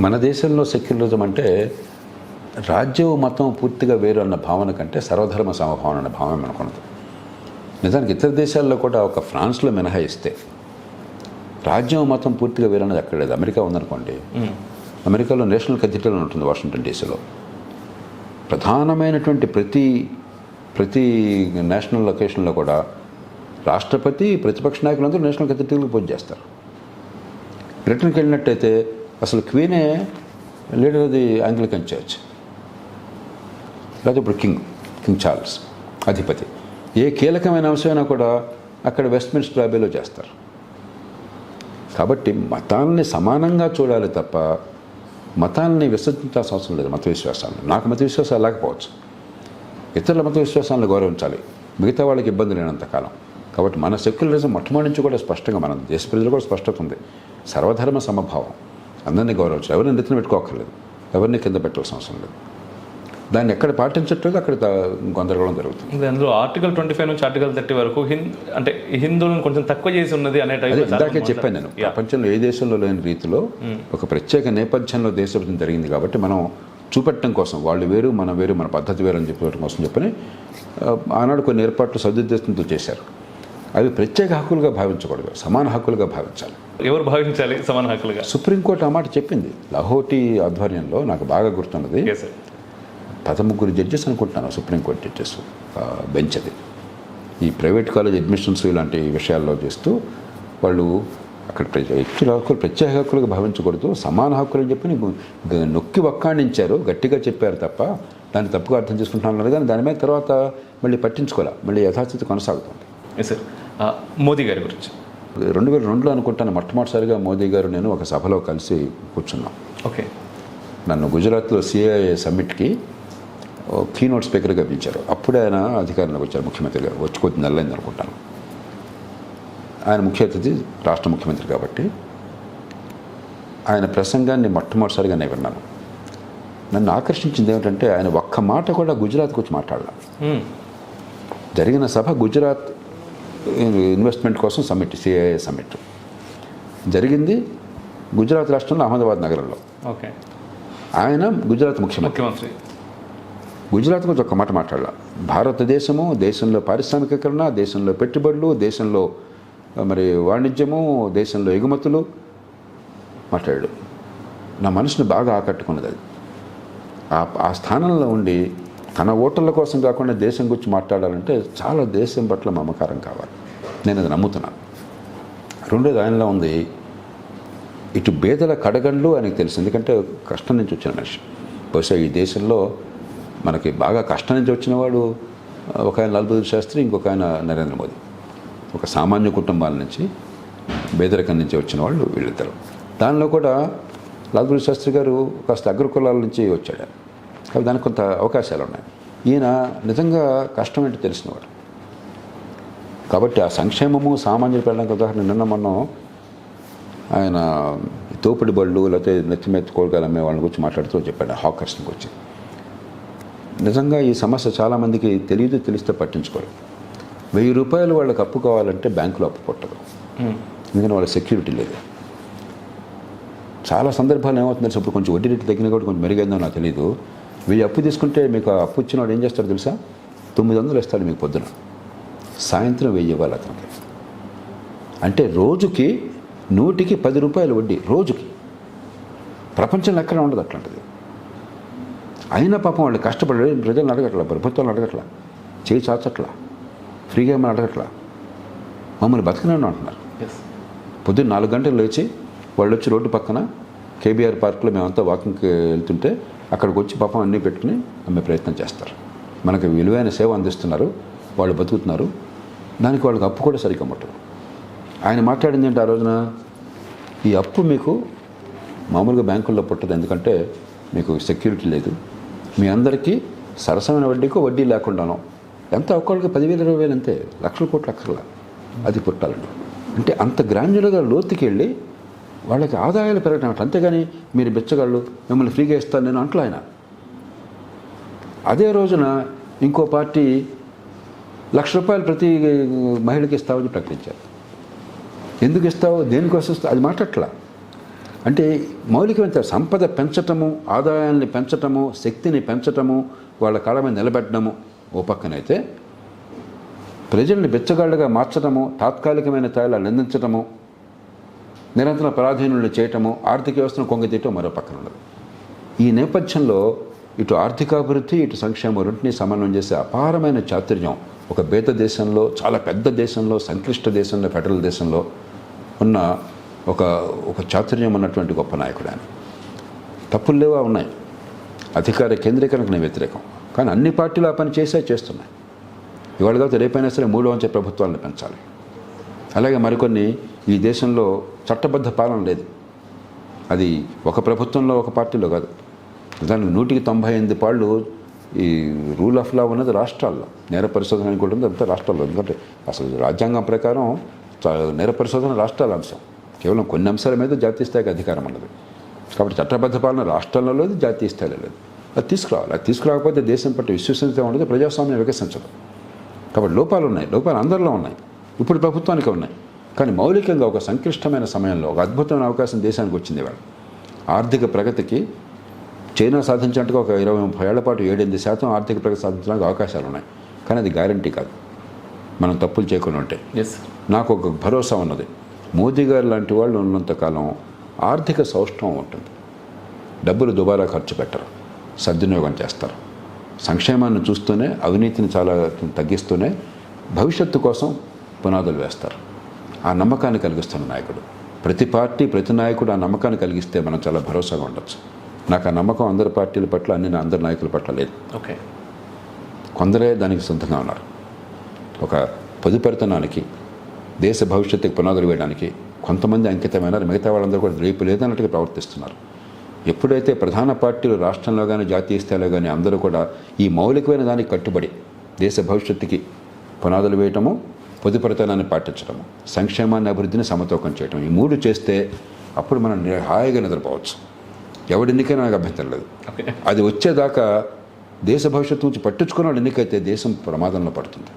మన దేశంలో సెక్యులరిజం అంటే రాజ్యం మతం పూర్తిగా వేరు అన్న భావన కంటే సర్వధర్మ సమభావన అన్న భావన మనకున్నది. నిజానికి ఇతర దేశాల్లో కూడా ఒక ఫ్రాన్స్లో మినహాయిస్తే రాజ్యం మతం పూర్తిగా వేరు అన్నది అక్కడ లేదు. అమెరికా ఉందనుకోండి. అమెరికాలో నేషనల్ కథీడ్రల్ అని ఉంటుంది వాషింగ్టన్ డీసీలో. ప్రధానమైనటువంటి ప్రతి ప్రతి నేషనల్ లొకేషన్లో కూడా రాష్ట్రపతి ప్రతిపక్ష నాయకులందరూ నేషనల్ కథీడ్రల్కి పూజ చేస్తారు. బ్రిటన్కి వెళ్ళినట్టయితే అసలు క్వీనే leader of the Anglican church లేకపోతే ఇప్పుడు కింగ్ కింగ్ చార్ల్స్ అధిపతి. ఏ కీలకమైన అంశమైనా కూడా అక్కడ వెస్ట్మిన్స్టర్ అబేలో చేస్తారు. కాబట్టి మతాలని సమానంగా చూడాలి తప్ప మతాలని విసర్జించాల్సిన అవసరం లేదు మత విశ్వాసాలను నాకు మత విశ్వాసాలు లేకపోవచ్చు. ఇతరుల మత విశ్వాసాలను గౌరవించాలి. మిగతా వాళ్ళకి ఇబ్బంది లేనంతకాలం కాబట్టి మన సెక్యులరిజం మొట్టమొదటి నుంచి కూడా స్పష్టంగా మన దేశ ప్రజలు కూడా స్పష్టత ఉంది. సర్వధర్మ సమభావం. అందరినీ గౌరవించాలి ఎవరిని నెత్తిన పెట్టుకోకర్లేదు ఎవరిని కింద పెట్టాల్సిన అవసరం లేదు. దాన్ని ఎక్కడ పాటించట్లేదు అక్కడ గందరగోళం జరుగుతుంది. ఇంకా అందులో ఆర్టికల్ ట్వంటీ ఫైవ్ నుంచి ఆర్టికల్ థర్టీ వరకు హింద్ అంటే హిందువులను కొంచెం తక్కువ చేసి ఉన్నది అనే ఇందాకే చెప్పాను నేను. ప్రపంచంలో ఏ దేశంలో లేని రీతిలో ఒక ప్రత్యేక నేపథ్యంలో దేశభక్తి జరిగింది కాబట్టి మనం చూపెట్టడం కోసం వాళ్ళు వేరు మనం వేరు మన పద్ధతి వేరు అని చెప్పడం కోసం చెప్పని ఆనాడు కొన్ని ఏర్పాట్లు సదుద్దేశంతో చేశారు. అవి ప్రత్యేక హక్కులుగా భావించకూడదు. సమాన హక్కులుగా భావించాలి. ఎవరు భావించాలి? సమాన హక్కులుగా. సుప్రీంకోర్టు ఆ మాట చెప్పింది. లహోటి ఆధ్వర్యంలో నాకు బాగా గుర్తున్నది. పదముగ్గురు జడ్జెస్ అనుకుంటున్నాను సుప్రీంకోర్టు జడ్జెస్. బెంచ్ అది. ఈ ప్రైవేట్ కాలేజ్ అడ్మిషన్స్ ఇలాంటి విషయాల్లో చేస్తూ వాళ్ళు అక్కడ ప్ర- వ్యక్తుల హక్కులు ప్రత్యేక హక్కులుగా భావించకూడదు. సమాన హక్కులు అని చెప్పి నొక్కి వక్కాణించారు. గట్టిగా చెప్పారు తప్ప దాన్ని తప్పుగా అర్థం చేసుకుంటున్నాను కానీ దాని మీద తర్వాత మళ్ళీ పట్టించుకోలే. మళ్ళీ యథాస్థితి కొనసాగుతుంది. ఎస్ సార్ మోదీ గారి గురించి. రెండు వేల రెండులో అనుకుంటాను మొట్టమొదటిసారిగా మోదీ గారు నేను ఒక సభలో కలిసి కూర్చున్నాం. ఓకే. నన్ను గుజరాత్లో సిఐఏ సమ్మిట్కి కీనోట్ స్పీకర్గా పిలిచారు. అప్పుడే ఆయన అధికారంలోకి వచ్చారు ముఖ్యమంత్రిగా వచ్చి కొద్ది నెలలైంది అనుకుంటాను. ఆయన ముఖ్య అతిథి రాష్ట్ర ముఖ్యమంత్రి కాబట్టి ఆయన ప్రసంగాన్ని మొట్టమొదటిసారిగా నేను విన్నాను. నన్ను ఆకర్షించింది ఏమిటంటే ఆయన ఒక్క మాట కూడా గుజరాత్కి వచ్చి మాట్లాడాల. జరిగిన సభ గుజరాత్ ఇన్వెస్ట్మెంట్ కోసం సమ్మిట్ సిఐఏ సమ్మిట్. జరిగింది గుజరాత్ రాష్ట్రంలో అహ్మదాబాద్ నగరంలో. ఓకే. ఆయన గుజరాత్ ముఖ్యమంత్రి. ముఖ్యమంత్రి. గుజరాత్ గురించి ఒక మాట మాట్లాడాల. భారతదేశము దేశంలో పారిశ్రామికీకరణ దేశంలో పెట్టుబడులు దేశంలో మరి వాణిజ్యము దేశంలో ఎగుమతులు మాట్లాడాడు. నా మనసుని బాగా ఆకట్టుకున్నది అది. ఆ స్థానంలో ఉండి తన ఓటర్ల కోసం కాకుండా దేశం గురించి మాట్లాడాలంటే చాలా దేశం పట్ల మమకారం కావాలి. నేను అది నమ్ముతున్నాను. రెండోది ఆయనలో ఉంది. ఇటు బేదల కడగండ్లు ఆయనకు తెలుసు. ఎందుకంటే కష్టం నుంచి వచ్చిన మనిషి. బహుశా ఈ దేశంలో మనకి బాగా కష్టం నుంచి వచ్చిన వాడు ఒక ఆయన లాల్ బహదూర్ శాస్త్రి ఇంకొక ఆయన నరేంద్ర మోదీ. ఒక సామాన్య కుటుంబాల నుంచి బేదరికం నుంచి వచ్చిన వాళ్ళు వీళ్ళిద్దరు. దానిలో కూడా లాల్ బహదూర్ శాస్త్రి గారు కాస్త అగ్రకులాల నుంచి వచ్చాడు కాబట్టి దానికి కొంత అవకాశాలు ఉన్నాయి. ఈయన నిజంగా కష్టం ఏంటో తెలిసినవాడు. కాబట్టి ఆ సంక్షేమము సామాన్యులు వెళ్ళడానికి ఉదాహరణ నిన్న మనం ఆయన తోపిడి బళ్ళు లేకపోతే నెత్తిమెత్తి కూరగాయలు అమ్మే వాళ్ళని గురించి మాట్లాడుతూ చెప్పాడు హాకర్స్ని గురించి. నిజంగా ఈ సమస్య చాలామందికి తెలియదు తెలిస్తే పట్టించుకోరు. వెయ్యి రూపాయలు వాళ్ళకి అప్పు కావాలంటే బ్యాంకులో అప్పు పుట్టదు. ఎందుకంటే వాళ్ళ సెక్యూరిటీ లేదు. చాలా సందర్భాలు ఏమవుతుందో ఇప్పుడు కొంచెం వడ్డీ రేటు తగ్గినా కూడా కొంచెం మెరుగైందో నాకు తెలియదు వెయ్యి అప్పు తీసుకుంటే మీకు అప్పు ఇచ్చిన వాడు ఏం చేస్తాడు తెలుసా? తొమ్మిది వందలు ఇస్తాడు మీకు పొద్దున. సాయంత్రం వెయ్యి ఇవ్వాలి అతనికి. అంటే రోజుకి నూటికి పది రూపాయలు వడ్డీ రోజుకి. ప్రపంచంలో ఎక్కడ ఉండదు అట్లాంటిది. అయినా పాపం వాళ్ళు కష్టపడి ప్రజలను అడగట్లా ప్రభుత్వాలను అడగట్లా చేయి చాచట్లా ఫ్రీగా ఏమైనా అడగట్లా. మమ్మల్ని బతకనని అంటున్నారు. పొద్దున్న నాలుగు గంటలు లేచి వాళ్ళు వచ్చి రోడ్డు పక్కన కేబీఆర్ పార్క్లో మేమంతా వాకింగ్కి వెళ్తుంటే అక్కడికి వచ్చి పాపం అన్నీ పెట్టుకుని అమ్మే ప్రయత్నం చేస్తారు. మనకు విలువైన సేవ అందిస్తున్నారు. వాళ్ళు బతుకుతున్నారు. దానికి వాళ్ళకి అప్పు కూడా సరిగ్గా ముట్టదు ఆయన మాట్లాడింది ఏంటి ఆ రోజున? ఈ అప్పు మీకు మామూలుగా బ్యాంకుల్లో పుట్టదు. ఎందుకంటే మీకు సెక్యూరిటీ లేదు. మీ అందరికీ సరసమైన వడ్డీకి వడ్డీ లేకుండాను. ఎంత ఒక్కళ్ళకి పదివేల ఇరవై వేలు అంతే. లక్షల కోట్ల అక్కర్లా. అది పుట్టాలండి. అంటే అంత గ్రాండ్యులర్గా లోతుకి వెళ్ళి వాళ్ళకి ఆదాయాలు పెరగటం అట్లా అంతేగాని మీరు బిచ్చగాళ్ళు మిమ్మల్ని ఫ్రీగా ఇస్తాను నేను అంటలే ఆయన. అదే రోజున ఇంకో పార్టీ లక్ష రూపాయలు ప్రతి మహిళకి ఇస్తామని ప్రకటించారు. ఎందుకు ఇస్తావు? దేనికోసం ఇస్తావు? అది మాట్లాడట్లా. అంటే మౌలికమైన సంపద పెంచటము ఆదాయాన్ని పెంచటము శక్తిని పెంచటము వాళ్ళ కాళ్ళ మీద నిలబెట్టడము ఓ పక్కనైతే ప్రజల్ని బెచ్చగాళ్ళుగా మార్చడము తాత్కాలికమైన తాయిలా అందించటము నిరంతర పరాధీనులను చేయటము ఆర్థిక వ్యవస్థను కొంగతీయటం మరో పక్కన ఉండదు ఈ నేపథ్యంలో ఇటు ఆర్థికాభివృద్ధి ఇటు సంక్షేమం రెంటిని సమన్వయం చేసే అపారమైన చాతుర్యం ఒక బేత దేశంలో చాలా పెద్ద దేశంలో సంక్లిష్ట దేశంలో ఫెడరల్ దేశంలో ఉన్న ఒక ఒక చాతుర్యం ఉన్నటువంటి గొప్ప నాయకుడు ఆయన. తప్పులు లేవా? ఉన్నాయి. అధికార కేంద్రీకరణకు నేను వ్యతిరేకం. కానీ అన్ని పార్టీలు ఆ పని చేసే చేస్తున్నాయి. ఇవాళ కాదు రేపైనా సరే మూడు అంచె ప్రభుత్వాలను పెంచాలి. అలాగే మరికొన్ని ఈ దేశంలో చట్టబద్ధ పాలన లేదు. అది ఒక ప్రభుత్వంలో ఒక పార్టీలో కాదు. దానికి నూటికి తొంభై ఎనిమిది పాళ్ళు ఈ రూల్ ఆఫ్ లా ఉన్నది రాష్ట్రాల్లో. నేర పరిశోధన అని కూడా ఉంది రాష్ట్రాల్లో. ఎందుకంటే అసలు రాజ్యాంగం ప్రకారం నేర పరిశోధన రాష్ట్రాల అంశం. కేవలం కొన్ని అంశాల మీద జాతీయ స్థాయికి అధికారం ఉన్నది. కాబట్టి చట్టబద్ధ పాలన రాష్ట్రాల్లో లేదు జాతీయ స్థాయిలో లేదు. అది తీసుకురావాలి. అది తీసుకురాకపోతే దేశం పట్ల విశ్వసనీయత ఉండదు ప్రజాస్వామ్యం వికసించదు. కాబట్టి లోపాలు ఉన్నాయి. లోపాలు అందరిలో ఉన్నాయి. ఇప్పుడు ప్రభుత్వానికి ఉన్నాయి. కానీ మౌలికంగా ఒక సంక్లిష్టమైన సమయంలో ఒక అద్భుతమైన అవకాశం దేశానికి వచ్చింది ఇవాళ ఆర్థిక ప్రగతికి చైనా సాధించినట్టుగా ఒక ఇరవై ముప్పై ఏళ్ళ పాటు ఏడెనిమిది శాతం ఆర్థిక ప్రగతి సాధించడానికి అవకాశాలు ఉన్నాయి. కానీ అది గ్యారంటీ కాదు. మనం తప్పులు చేయకుండా ఉంటే. ఎస్ నాకు ఒక భరోసా ఉన్నది. మోదీ గారు లాంటి వాళ్ళు ఉన్నంతకాలం ఆర్థిక సౌష్ఠవం ఉంటుంది. డబ్బులు దుబారా ఖర్చు పెట్టరు. సద్వినియోగం చేస్తారు. సంక్షేమాన్ని చూస్తూనే అవినీతిని చాలా తగ్గిస్తూనే భవిష్యత్తు కోసం పునాదులు వేస్తారు. ఆ నమ్మకాన్ని కలిగిస్తున్న నాయకుడు. ప్రతి పార్టీ ప్రతి నాయకుడు ఆ నమ్మకాన్ని కలిగిస్తే మనం చాలా భరోసాగా ఉండొచ్చు. నాకు ఆ నమ్మకం అందరి పార్టీల పట్ల అన్ని అందరి నాయకుల పట్ల లేదు. ఓకే. కొందరే దానికి సిద్ధంగా ఉన్నారు. ఒక పొదుపెడతనానికి దేశ భవిష్యత్తుకి పునాదులు వేయడానికి కొంతమంది అంకితమైనారు. మిగతా వాళ్ళందరూ కూడా రేపు లేదన్నట్టుగా ప్రవర్తిస్తున్నారు. ఎప్పుడైతే ప్రధాన పార్టీలు రాష్ట్రంలో కానీ జాతీయ స్థాయిలో కానీ అందరూ కూడా ఈ మౌలికమైన దానికి కట్టుబడి దేశ భవిష్యత్తుకి పునాదులు వేయటము పొదుపరితనాన్ని పాటించడము సంక్షేమాన్ని అభివృద్ధిని సమతూకం చేయటం ఈ మూడు చేస్తే అప్పుడు మనం హాయిగా నిద్రపోవచ్చు. ఎవడెన్నికైనా నాకు అభ్యంతరం లేదు. అది వచ్చేదాకా దేశ భవిష్యత్తు నుంచి పట్టించుకున్న ఎన్నికైతే దేశం ప్రమాదంలో పడుతుంది.